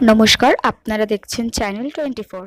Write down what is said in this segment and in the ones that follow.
নমস্কার আপনারা দেখছেন channel twenty four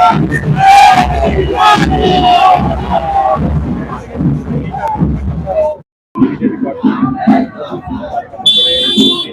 Thank you.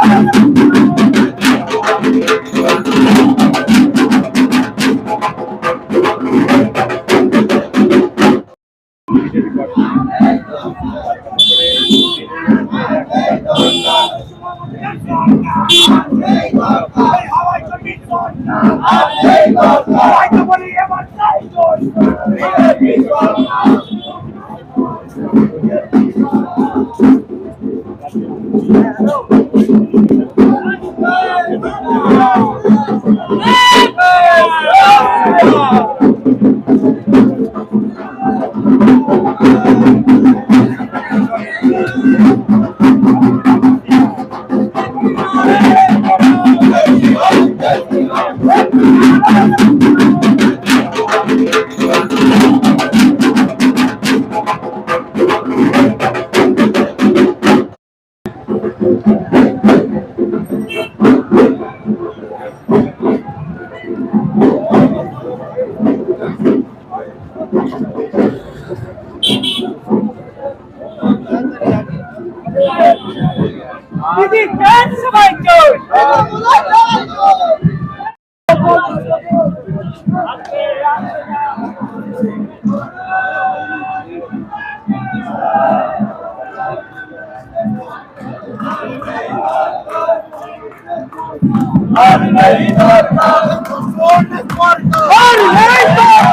Hey, দিদি কেন সবাই চোর Margarita! Margarita! Margarita!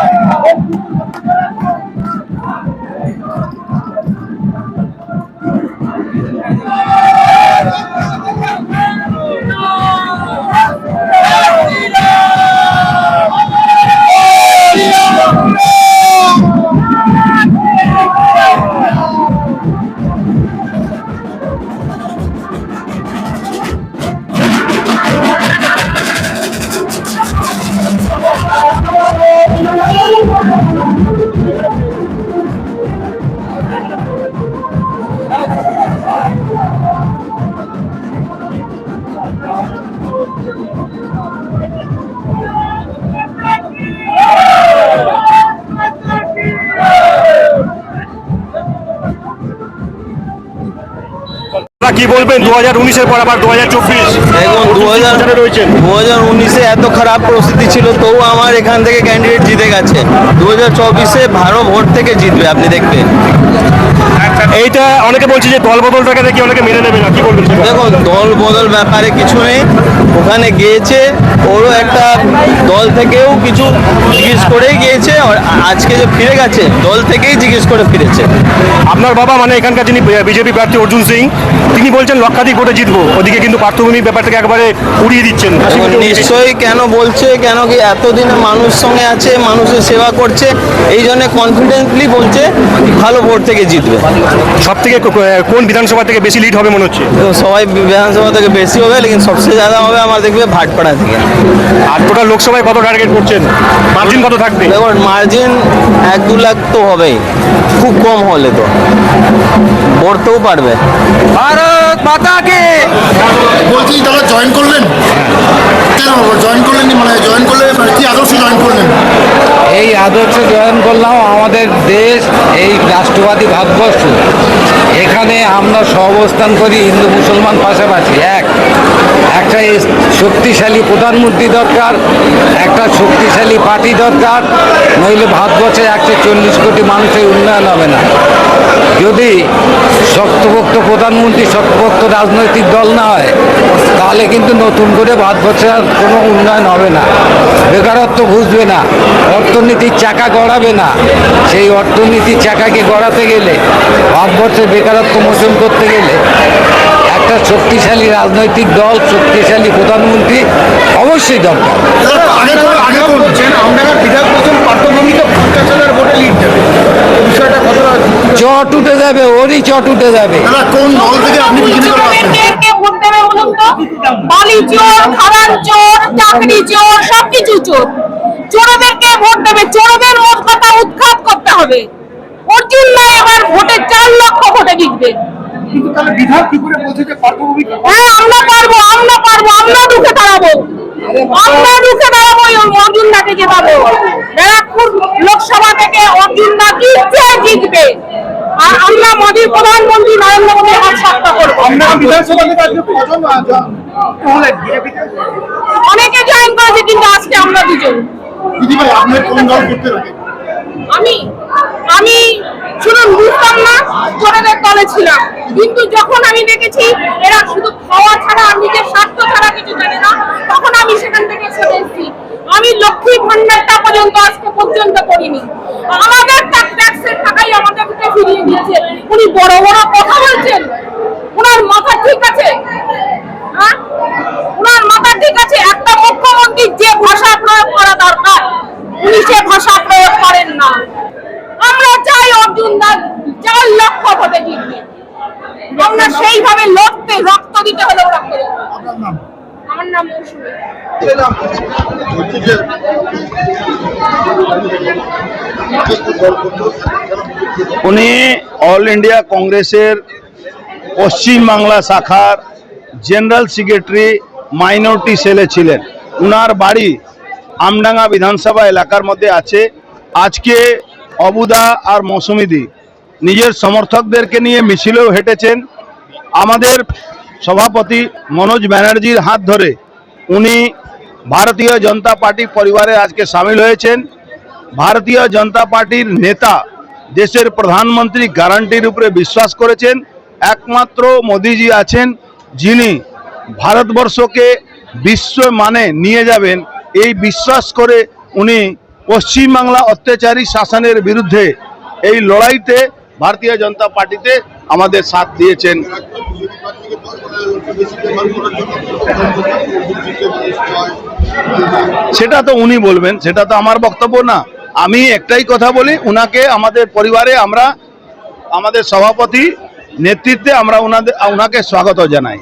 কি বলবেন? দু হাজার উনিশের পর আবার দু হাজার চব্বিশ দু হাজার রয়েছেন। দু হাজার উনিশে এত খারাপ পরিস্থিতি ছিল তবু আমার এখান থেকে ক্যান্ডিডেট জিতে গেছে। দু হাজার চব্বিশে ভারত ভোট থেকে জিতবে আপনি দেখবেন। এইটা অনেকে বলছে যে দল বদলটাকে দেখি অনেকে মেনে নেবে না কি বলবেন? দেখুন দল বদল ব্যাপারে কিছু নেই। ওখানে গিয়েছে ওরও একটা দল থেকেও কিছু জিজ্ঞেস করেই গিয়েছে আর আজকে যে ফিরে গেছে দল থেকেই জিজ্ঞেস করে ফিরেছে। আপনার বাবা মানে এখানকার যিনি বিজেপি প্রার্থী অর্জুন সিং তিনি বলছেন লক্ষাধিক ভোটে জিতবো ওদিকে কিন্তু পার্থভূমিক ব্যাপারটাকে একবারে উড়িয়ে দিচ্ছেন। নিশ্চয়ই কেন বলছে কেন কি এতদিনে মানুষ সঙ্গে আছে মানুষের সেবা করছে এই জন্য কনফিডেন্টলি বলছে ভালো ভোট থেকে জিতবে। সব থেকে কোন বিধানসভা থেকে বেশি লিড হবে মনে হচ্ছে তো সবাই বিধানসভা থেকে বেশি হবে লেকিন সবচেয়ে ज़्यादा হবে আমার দেখবে ভাটপাড়া থেকে আর টোটাল লোকসভায় কত টার্গেট করছেন মার্জিন কত থাকবে দেখুন মার্জিন এক দু লাখ তো হবেই খুব কম হলে তো পড়তেও পারবে ভারত মাতাকে বলছি দাদা জয়েন করলেন মানে এই আদর্শে জয়েন করলাম আমাদের দেশ, এই রাষ্ট্রবাদী ভারতবর্ষ এখানে আমরা সহাবস্থান করি হিন্দু মুসলমান পাশাপাশি, এক। একটা শক্তিশালী প্রধানমন্ত্রী দরকার, একটা শক্তিশালী পার্টি দরকার, নইলে ভারতবর্ষে একশো চল্লিশ কোটি মানুষের উন্নয়ন হবে না। যদি শক্তপোক্ত প্রধানমন্ত্রী, শক্তপোক্ত রাজনৈতিক দল না হয় তাহলে কিন্তু নতুন করে ভারতবর্ষের কোনো উন্নয়ন হবে না। বেকারত্ব বুঝবে না অর্থনীতির চাকা গড়াবে না। সেই অর্থনীতির চাকাকে গড়াতে গেলে ভারতবর্ষের বেকারত্ব মোচন করতে গেলে একটা শক্তিশালী রাজনৈতিক দল শক্তিশালী প্রধানমন্ত্রী অবশ্যই দরকার। চট উঠে যাবে ওরই চট উঠে যাবে। কোন দল থেকে আপনি বালি চোর খাদান চোর চাকরি চোর সবকিছু চোর। চোরদেরকে ভোট দেবে। চোরদের মোট কথা উৎখাত করতে হবে। অর্জুন না এবার ভোটে চার লক্ষ ভোটে জিতবে। হ্যাঁ আমরা পারব আমরা পারব আমরা রুখে দাঁড়াবো। আমরা রুখে দাঁড়াবো অর্জুন জেতাবো ব্যারাকপুর লোকসভা থেকে অর্জুন জিতছে জিতবে? আর আমরা মোদী প্রধানমন্ত্রী নরেন্দ্র মোদী হাত সাক্ষা করব। অনেকে জয়েন করেছে কিন্তু আজকে আমরা দুজন। দিদি ভাই আপনার কোন দল করতে আমি আমি শুধু বুঝতাম না চোরেদের দলে ছিলাম। কিন্তু যখন আমি দেখেছি এরা শুধু খাওয়া ছাড়া নিজের স্বার্থ ছাড়া কিছু জানে না তখন আমি সেখান থেকে সরে এসেছি আমি লক্ষ্মী ভান্ডারটা পর্যন্ত, আজকে পর্যন্ত করিনি। আমাদের ট্যাক্সের টাকাই আমাদেরকে ফিরিয়ে দিয়েছে। উনি বড় বড় কথা বলছেন। ওনার মাথা ঠিক আছে? হ্যাঁ? ওনার মাথা ঠিক আছে? একটা মুখ্যমন্ত্রী যে ভাষা প্রয়োগ করা দরকার, উনি সে ভাষা প্রয়োগ করেন না। আমরা চাই অর্জুন দাস চার লক্ষ ভোটে জিতবে। আমরা সেইভাবে লড়তে, রক্ত দিতে হলেও রক্ত আমার নাম মৌসুমী। উনি অল ইন্ডিয়া কংগ্রেসের পশ্চিম বাংলা শাখার জেনারেল সেক্রেটারি মাইনরিটি সেলে ছিলেন। উনার বাড়ি আমডাঙ্গা বিধানসভা এলাকার মধ্যে আছে। আজকে অবুদা আর মৌসুমিদি নিজের সমর্থকদেরকে নিয়ে মিছিলেও হেঁটেছেন। আমাদের সভাপতি মনোজ ব্যানার্জির হাত ধরে উনি ভারতীয় জনতা পার্টি পরিবারে আজকে সামিল হয়েছেন। ভারতীয় জনতা পার্টির নেতা দেশের প্রধানমন্ত্রী গ্যারান্টির উপরে বিশ্বাস করেছেন। একমাত্র মোদিজি আছেন যিনি ভারতবর্ষকে বিশ্ব মানে নিয়ে যাবেন। এই বিশ্বাস করে উনি পশ্চিমবাংলা অত্যাচারী শাসনের বিরুদ্ধে এই লড়াইতে ভারতীয় জনতা পার্টিতে আমাদের সাথ দিয়েছেন। সেটা তো উনি বলবেন, সেটা তো আমার বক্তব্য না। আমি একটাই কথা বলি, উনাকে আমাদের পরিবারে আমরা, আমাদের সভাপতি নেতৃত্বে আমরা উনাকে স্বাগত জানাই।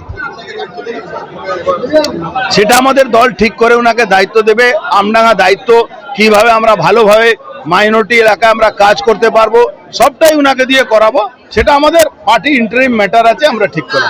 সেটা আমাদের দল ঠিক করে উনাকে দায়িত্ব দেবে, আমডাঙ্গা দায়িত্ব, কীভাবে আমরা ভালোভাবে মাইনরিটি এলাকায় আমরা কাজ করতে পারব, সবটাই উনাকে দিয়ে করাবো, সেটা আমাদের পার্টি ইন্টারিম ম্যাটার আছে, আমরা ঠিক করব